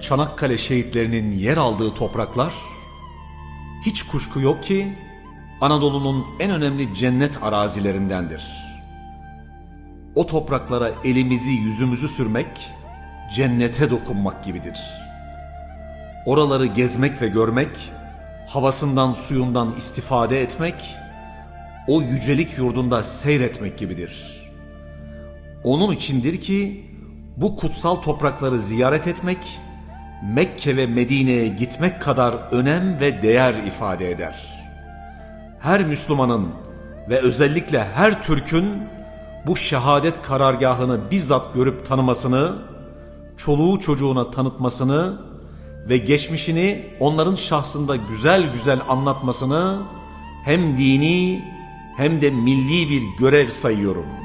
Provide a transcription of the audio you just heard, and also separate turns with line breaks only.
Çanakkale şehitlerinin yer aldığı topraklar, hiç kuşku yok ki Anadolu'nun en önemli cennet arazilerindendir. O topraklara elimizi yüzümüzü sürmek, cennete dokunmak gibidir. Oraları gezmek ve görmek, havasından suyundan istifade etmek, o yücelik yurdunda seyretmek gibidir. Onun içindir ki bu kutsal toprakları ziyaret etmek, Mekke ve Medine'ye gitmek kadar önem ve değer ifade eder. Her Müslümanın ve özellikle her Türk'ün bu şehadet karargahını bizzat görüp tanımasını, çoluğu çocuğuna tanıtmasını ve geçmişini onların şahsında güzel güzel anlatmasını hem dini hem de milli bir görev sayıyorum.''